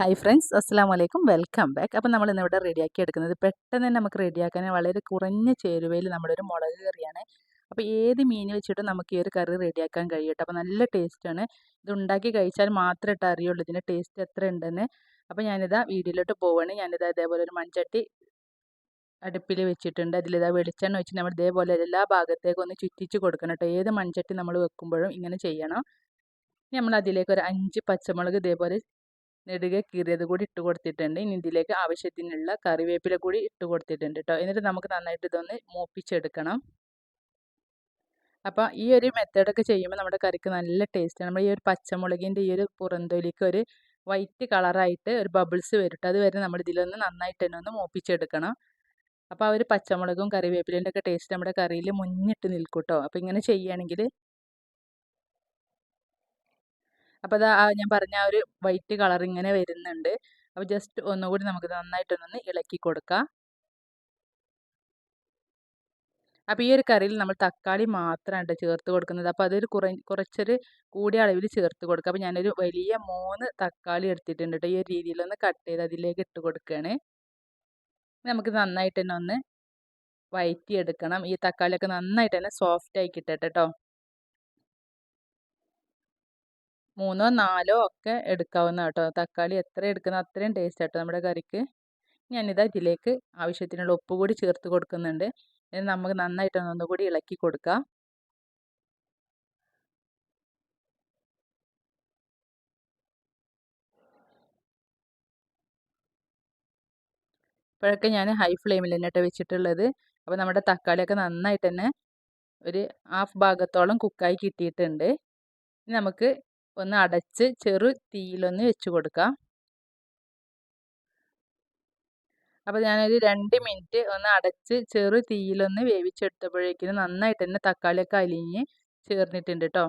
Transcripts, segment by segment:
Hi friends അസ്സാം വലൈക്കും welcome back അപ്പോൾ നമ്മൾ ഇന്നിവിടെ റെഡിയാക്കി എടുക്കുന്നത് പെട്ടെന്ന് തന്നെ നമുക്ക് റെഡിയാക്കാൻ വളരെ കുറഞ്ഞ ചേരുവയിൽ നമ്മുടെ ഒരു മുളക് കറിയാണ്. അപ്പോൾ ഏത് മീൻ വെച്ചിട്ടും നമുക്ക് ഈ ഒരു കറി റെഡിയാക്കാൻ കഴിയട്ടെ. അപ്പോൾ നല്ല ടേസ്റ്റാണ് ഇത് ഉണ്ടാക്കി കഴിച്ചാൽ മാത്രമേ അറിയുള്ളൂ ഇതിന്റെ ടേസ്റ്റ് എത്ര ഉണ്ടെന്ന്. അപ്പോൾ ഞാനിതാ വീഡിയോയിലോട്ട് പോവുകയാണ് ഞാനിതാ ഇതേപോലെ ഒരു മൺചട്ടി അടുപ്പിൽ വെച്ചിട്ടുണ്ട്. അതിലിതാ വെളിച്ചെണ്ണ വെച്ച് നമ്മൾ ഇതേപോലെ എല്ലാ ഭാഗത്തേക്കും ഒന്ന് ചുറ്റിച്ച് കൊടുക്കണം കേട്ടോ. ഏത് മൺചട്ടി നമ്മൾ വെക്കുമ്പോഴും ഇങ്ങനെ ചെയ്യണം. നമ്മൾ അതിലേക്ക് ഒരു അഞ്ച് പച്ചമുളക് ഇതേപോലെ നെടുകെ കീറിയത് കൂടി ഇട്ട് കൊടുത്തിട്ടുണ്ട്. ഇനി ഇതിലേക്ക് ആവശ്യത്തിനുള്ള കറിവേപ്പില കൂടി ഇട്ട് കൊടുത്തിട്ടുണ്ട് കേട്ടോ എന്നിട്ട് നമുക്ക് നന്നായിട്ട് ഇതൊന്ന് മൂപ്പിച്ചെടുക്കണം. അപ്പോൾ ഈ ഒരു മെത്തേഡൊക്കെ ചെയ്യുമ്പോൾ നമ്മുടെ കറിക്ക് നല്ല ടേസ്റ്റ് നമ്മൾ ഈ ഒരു പച്ചമുളകിന്റെ ഈ ഒരു പുറന്തൊലിക്ക് ഒരു വൈറ്റ് കളറായിട്ട് ഒരു ബബിൾസ് വരും അതുവരെ നമ്മൾ ഇതിലൊന്ന് നന്നായിട്ട് തന്നെ ഒന്ന് മൂപ്പിച്ചെടുക്കണം. അപ്പോൾ ആ ഒരു പച്ചമുളകും കറിവേപ്പിലേന്റെ ഒക്കെ ടേസ്റ്റ് നമ്മുടെ കറിയിൽ മുന്നിട്ട് നിൽക്കും കേട്ടോ അപ്പോൾ ഇങ്ങനെ ചെയ്യുകയാണെങ്കിൽ അപ്പോൾ അത് ഞാൻ പറഞ്ഞ ആ ഒരു വൈറ്റ് കളർ ഇങ്ങനെ വരുന്നുണ്ട്. അപ്പോൾ ജസ്റ്റ് ഒന്നുകൂടി നമുക്ക് നന്നായിട്ടൊന്ന് ഇളക്കി കൊടുക്കാം. അപ്പോൾ ഈ ഒരു കറിയിൽ നമ്മൾ തക്കാളി മാത്രമാണ് ചേർത്ത് കൊടുക്കുന്നത്. അപ്പോൾ അതൊരു കുറ കുറച്ചൊരു കൂടിയ അളവിൽ ചേർത്ത് കൊടുക്കുക അപ്പോൾ ഞാനൊരു വലിയ മൂന്ന് തക്കാളി എടുത്തിട്ടുണ്ട് കേട്ടോ ഈ ഒരു രീതിയിലൊന്ന് കട്ട് ചെയ്ത് അതിലേക്ക് ഇട്ട് കൊടുക്കുകയാണ് നമുക്ക് നന്നായിട്ട് തന്നെ ഒന്ന് വയറ്റിയെടുക്കണം. ഈ തക്കാളിയൊക്കെ നന്നായിട്ട് തന്നെ സോഫ്റ്റ് ആയി കിട്ടട്ടെ കേട്ടോ മൂന്നോ നാലോ ഒക്കെ എടുക്കാവുന്ന കേട്ടോ. തക്കാളി എത്ര എടുക്കുന്ന അത്രയും ടേസ്റ്റ് ആട്ടോ നമ്മുടെ കറിക്ക്. ഞാനിതാ ഇതിലേക്ക് ആവശ്യത്തിനുള്ള ഉപ്പ് കൂടി ചേർത്ത് കൊടുക്കുന്നുണ്ട്. ഇത് നമുക്ക് നന്നായിട്ട് ഒന്നുകൂടി ഇളക്കി കൊടുക്കാം. ഇപ്പോഴൊക്കെ ഞാൻ ഹൈ ഫ്ലെയിമിൽ തന്നെ വെച്ചിട്ടുള്ളത്. അപ്പോൾ നമ്മുടെ തക്കാളിയൊക്കെ നന്നായിട്ട് തന്നെ ഒരു ഹാഫ് ഭാഗത്തോളം കുക്കായി കിട്ടിയിട്ടുണ്ട്. ഇനി നമുക്ക് ഒന്ന് അടച്ച് ചെറു തീയിലൊന്ന് വെച്ച് കൊടുക്കാം. അപ്പോൾ ഞാനൊരു രണ്ട് മിനിറ്റ് ഒന്ന് അടച്ച് ചെറു തീയിലൊന്ന് വേവിച്ചെടുത്തപ്പോഴേക്കും നന്നായിട്ട് തന്നെ തക്കാളിയൊക്കെ അലിഞ്ഞ് ചേർന്നിട്ടുണ്ട് കേട്ടോ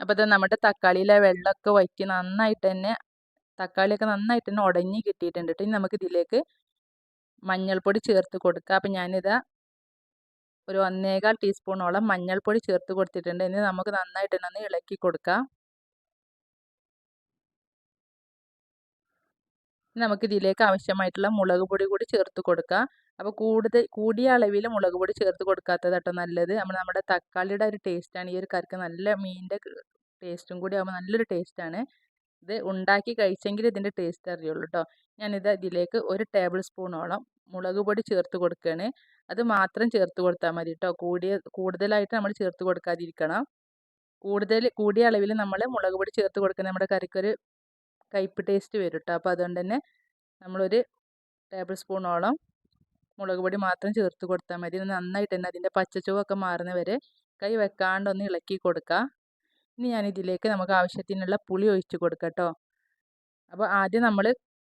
അപ്പോൾ ഇത് നമ്മുടെ തക്കാളിയിലെ വെള്ളമൊക്കെ വറ്റി നന്നായിട്ട് തന്നെ തക്കാളിയൊക്കെ നന്നായിട്ട് തന്നെ ഉടഞ്ഞ് കിട്ടിയിട്ടുണ്ട് കേട്ടോ ഇനി നമുക്ക് ഇതിലേക്ക് മഞ്ഞൾപ്പൊടി ചേർത്ത് കൊടുക്കാം. അപ്പോൾ ഞാനിതാ ഒരു ഒന്നേകാൽ ടീസ്പൂണോളം മഞ്ഞൾപ്പൊടി ചേർത്ത് കൊടുത്തിട്ടുണ്ട്. ഇനി നമുക്ക് നന്നായിട്ട് തന്നെ ഇളക്കി കൊടുക്കാം. നമുക്ക് ഇതിലേക്ക് ആവശ്യമായിട്ടുള്ള മുളക് പൊടി കൂടി ചേർത്ത് കൊടുക്കാം. അപ്പോൾ കൂടുതൽ കൂടിയ അളവിൽ മുളക് പൊടി ചേർത്ത് കൊടുക്കാത്തതാട്ടോ നല്ലത്. നമ്മൾ നമ്മുടെ തക്കാളിയുടെ ഒരു ടേസ്റ്റാണ് ഈ ഒരു കറിക്ക് നല്ല മീനിന്റെ ടേസ്റ്റും കൂടി ആകുമ്പോൾ നല്ലൊരു ടേസ്റ്റാണ് ഇത് ഉണ്ടാക്കി കഴിച്ചെങ്കിൽ ഇതിന്റെ ടേസ്റ്റ് അറിയുള്ളൂ കേട്ടോ ഞാനിത് ഇതിലേക്ക് ഒരു ടേബിൾ സ്പൂണോളം മുളക് പൊടി ചേർത്ത് കൊടുക്കുകയാണ് അത് മാത്രം ചേർത്ത് കൊടുത്താൽ മതി കേട്ടോ കൂടിയ കൂടുതലായിട്ട് നമ്മൾ ചേർത്ത് കൊടുക്കാതിരിക്കണം. കൂടുതൽ കൂടിയ അളവിൽ നമ്മൾ മുളക് പൊടി ചേർത്ത് കൊടുക്കുന്ന നമ്മുടെ കറിക്കൊരു കയ്പ്പ് ടേസ്റ്റ് വരും കേട്ടോ അപ്പോൾ അതുകൊണ്ട് തന്നെ നമ്മളൊരു ടേബിൾ സ്പൂണോളം മുളക് പൊടി മാത്രം ചേർത്ത് കൊടുത്താൽ മതി. നന്നായിട്ട് തന്നെ അതിന്റെ പച്ചച്ചുവൊക്കെ മാറുന്ന വരെ കൈ വെക്കാണ്ടൊന്ന് ഇളക്കി കൊടുക്കുക ഇനി ഞാൻ ഇതിലേക്ക് നമുക്ക് ആവശ്യത്തിനുള്ള പുളി ഒഴിച്ച് കൊടുക്കാം കേട്ടോ അപ്പോൾ ആദ്യം നമ്മൾ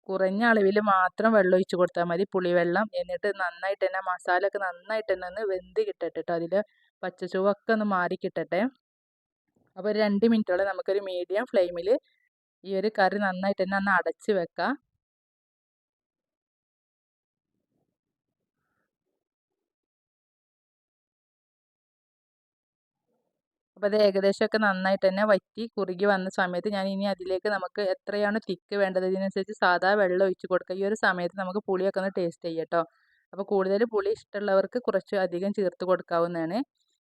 കുറഞ്ഞ അളവിൽ മാത്രം വെള്ളം ഒഴിച്ച് കൊടുത്താൽ മതി. പുളിവെള്ളം എന്നിട്ട് നന്നായിട്ട് തന്നെ മസാല ഒക്കെ നന്നായിട്ട് തന്നെ ഒന്ന് വെന്ത് കിട്ടട്ടെ കേട്ടോ അതിൽ പച്ചച്ചുവൊക്കെ ഒന്ന് മാറി കിട്ടട്ടെ. അപ്പോൾ ഒരു രണ്ട് മിനിറ്റോളം നമുക്കൊരു മീഡിയം ഫ്ലെയിമിൽ ഈ ഒരു കറി നന്നായിട്ട് തന്നെ ഒന്ന് അടച്ച് വെക്കാം. അപ്പോൾ അത് ഏകദേശമൊക്കെ നന്നായിട്ട് തന്നെ വറ്റി കുറുകി വന്ന സമയത്ത് ഞാൻ ഇനി അതിലേക്ക് നമുക്ക് എത്രയാണ് തിക്ക് വേണ്ടത് ഇതിനനുസരിച്ച് സാധാ വെള്ളം ഒഴിച്ച് കൊടുക്കുക ഈ ഒരു സമയത്ത് നമുക്ക് പുളിയൊക്കെ ഒന്ന് ടേസ്റ്റ് ചെയ്യാം കേട്ടോ അപ്പോൾ കൂടുതൽ പുളി ഇഷ്ടമുള്ളവർക്ക് കുറച്ച് അധികം ചേർത്ത് കൊടുക്കാവുന്നതാണ്.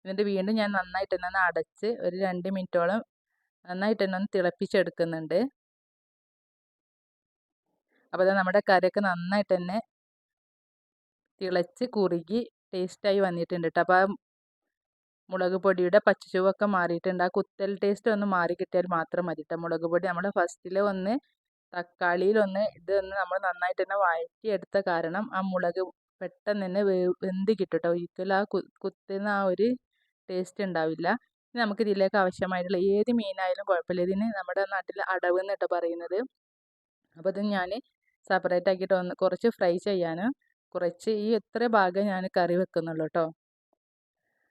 എന്നിട്ട് വീണ്ടും ഞാൻ നന്നായിട്ട് തന്നെ അടച്ച് ഒരു രണ്ട് മിനിറ്റോളം നന്നായിട്ട് തന്നെ ഒന്ന് തിളപ്പിച്ചെടുക്കുന്നുണ്ട്. അപ്പോൾ അത് നമ്മുടെ കറിയൊക്കെ നന്നായിട്ട് തന്നെ തിളച്ച് കുറുകി ടേസ്റ്റായി വന്നിട്ടുണ്ട് കേട്ടോ അപ്പോൾ ആ മുളക് പൊടിയുടെ പച്ചച്ചുവൊക്കെ മാറിയിട്ടുണ്ട്. ആ കുത്തൽ ടേസ്റ്റ് ഒന്ന് മാറി കിട്ടിയാൽ മാത്രം മതി കേട്ടോ മുളക് പൊടി നമ്മൾ ഫസ്റ്റിൽ ഒന്ന് തക്കാളിയിലൊന്ന് ഇതൊന്ന് നമ്മൾ നന്നായിട്ട് തന്നെ വഴറ്റിയെടുത്ത കാരണം ആ മുളക് പെട്ടെന്ന് തന്നെ വെന്ത് കിട്ടും കേട്ടോ ഒരിക്കലും ആ കുത്തുന്ന ആ ഒരു ടേസ്റ്റ് ഉണ്ടാവില്ല. നമുക്ക് ഇതിലേക്ക് ആവശ്യമായിട്ടുള്ള ഏത് മീനായാലും കുഴപ്പമില്ല. ഇതിന് നമ്മുടെ നാട്ടിൽ അടവ് എന്നിട്ട് പറയുന്നത്. അപ്പോൾ ഇത് ഞാൻ സെപ്പറേറ്റ് ആക്കിയിട്ട് ഒന്ന് കുറച്ച് ഫ്രൈ ചെയ്യാൻ കുറച്ച് ഈ എത്ര ഭാഗം ഞാൻ കറി വെക്കുന്നുള്ളൂ കേട്ടോ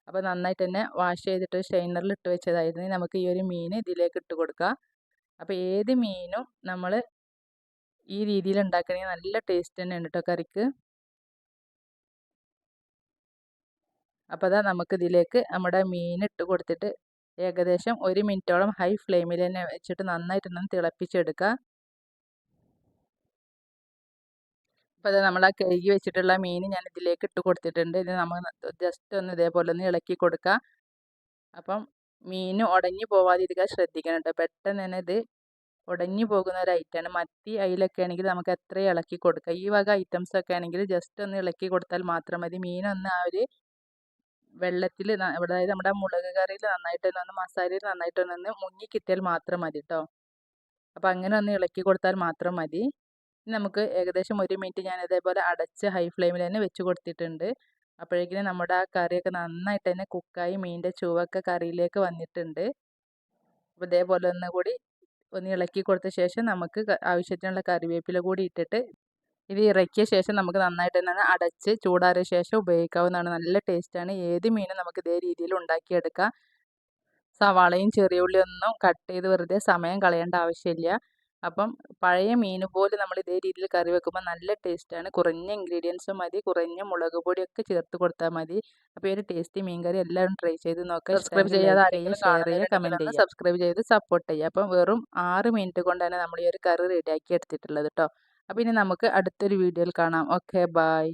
അപ്പോൾ നന്നായിട്ട് തന്നെ വാഷ് ചെയ്തിട്ട് ഷൈനറിൽ ഇട്ട് വെച്ചതായിരുന്നു. നമുക്ക് ഈ ഒരു മീൻ ഇതിലേക്ക് ഇട്ട് കൊടുക്കുക അപ്പോൾ ഏത് മീനും നമ്മൾ ഈ രീതിയിൽ ഉണ്ടാക്കണമെങ്കിൽ നല്ല ടേസ്റ്റ് തന്നെയാണ് കേട്ടോ കറിക്ക്. അപ്പോൾ അതാ നമുക്ക് ഇതിലേക്ക് നമ്മുടെ മീൻ ഇട്ട് കൊടുത്തിട്ട് ഏകദേശം ഒരു മിനിറ്റോളം ഹൈ ഫ്ലെയിമിൽ തന്നെ വെച്ചിട്ട് നന്നായിട്ട് ഒന്ന് തിളപ്പിച്ചെടുക്കുക. അപ്പോൾ അത് നമ്മൾ ആ കഴുകി വെച്ചിട്ടുള്ള മീൻ ഞാൻ ഇതിലേക്ക് ഇട്ട് കൊടുത്തിട്ടുണ്ട്. ഇത് നമ്മൾ ജസ്റ്റ് ഒന്ന് ഇതേപോലെ ഒന്ന് ഇളക്കി കൊടുക്കുക. അപ്പം മീൻ ഉടഞ്ഞു പോവാതിരിക്കാൻ ശ്രദ്ധിക്കണം കേട്ടോ. പെട്ടെന്ന് തന്നെ ഇത് ഉടഞ്ഞു പോകുന്ന ഒരു ഐറ്റമാണ് മത്തി അയിലൊക്കെ ആണെങ്കിൽ നമുക്ക് എത്ര ഇളക്കി കൊടുക്കുക ഈ വക ഐറ്റംസ് ഒക്കെ ആണെങ്കിൽ ജസ്റ്റ് ഒന്ന് ഇളക്കി കൊടുത്താൽ മാത്രം മതി. മീനൊന്ന് ആ ഒരു വെള്ളത്തിൽ അതായത് നമ്മുടെ മുളക് കറിയിൽ നന്നായിട്ട് ഒന്ന് മസാലയിൽ നന്നായിട്ട് ഒന്ന് മുങ്ങി കിട്ടിയാൽ മാത്രം മതി കേട്ടോ അപ്പോൾ അങ്ങനെ ഒന്ന് ഇളക്കി കൊടുത്താൽ മാത്രം മതി. നമുക്ക് ഏകദേശം ഒരു മിനിറ്റ് ഞാൻ ഇതേപോലെ അടച്ച് ഹൈ ഫ്ലെയിമിൽ തന്നെ വെച്ച് കൊടുത്തിട്ടുണ്ട്. അപ്പോഴേക്കും നമ്മുടെ ആ കറിയൊക്കെ നന്നായിട്ട് തന്നെ കുക്കായി മീനിന്റെ ചുവക്കെ കറിയിലേക്ക് വന്നിട്ടുണ്ട്. അപ്പോൾ ഇതേപോലെ ഒന്നുകൂടി ഒന്ന് ഇളക്കി കൊടുത്ത ശേഷം നമുക്ക് ആവശ്യത്തിനുള്ള കറിവേപ്പില കൂടി ഇട്ടിട്ട് ഇത് ഇറക്കിയ ശേഷം നമുക്ക് നന്നായിട്ട് തന്നെ അടച്ച് ചൂടാറിയ ശേഷം ഉപയോഗിക്കാവുന്നതാണ്. നല്ല ടേസ്റ്റാണ് ഏത് മീനും നമുക്ക് ഇതേ രീതിയിൽ ഉണ്ടാക്കിയെടുക്കാം. സവാളയും ചെറിയ ഉള്ളിയൊന്നും കട്ട് ചെയ്ത് വെറുതെ സമയം കളയേണ്ട ആവശ്യമില്ല. അപ്പം പഴയ മീൻ പോലെ നമ്മൾ ഇതേ രീതിയിൽ കറി വെക്കുമ്പോൾ നല്ല ടേസ്റ്റാണ് കുറഞ്ഞ ഇൻഗ്രീഡിയൻസ് മതി. കുറഞ്ഞ മുളക് പൊടിയൊക്കെ ചേർത്ത് കൊടുത്താൽ മതി. അപ്പോൾ ഈ ഒരു ടേസ്റ്റി മീൻ കറി എല്ലാവരും ട്രൈ ചെയ്ത് നോക്കുക. സബ്സ്ക്രൈബ് ചെയ്യാതെ ആരെങ്കിലും ഷെയർ ചെയ്യുക കമന്റ് ചെയ്യുക. സബ്സ്ക്രൈബ് ചെയ്ത് സപ്പോർട്ട് ചെയ്യുക. അപ്പം വെറും ആറ് മിനിറ്റ് കൊണ്ട് തന്നെ നമ്മൾ ഈ ഒരു കറി റെഡിയാക്കി എടുത്തിട്ടുള്ളത് കേട്ടോ. അപ്പോൾ ഇനി നമുക്ക് അടുത്തൊരു വീഡിയോയിൽ കാണാം. Okay bye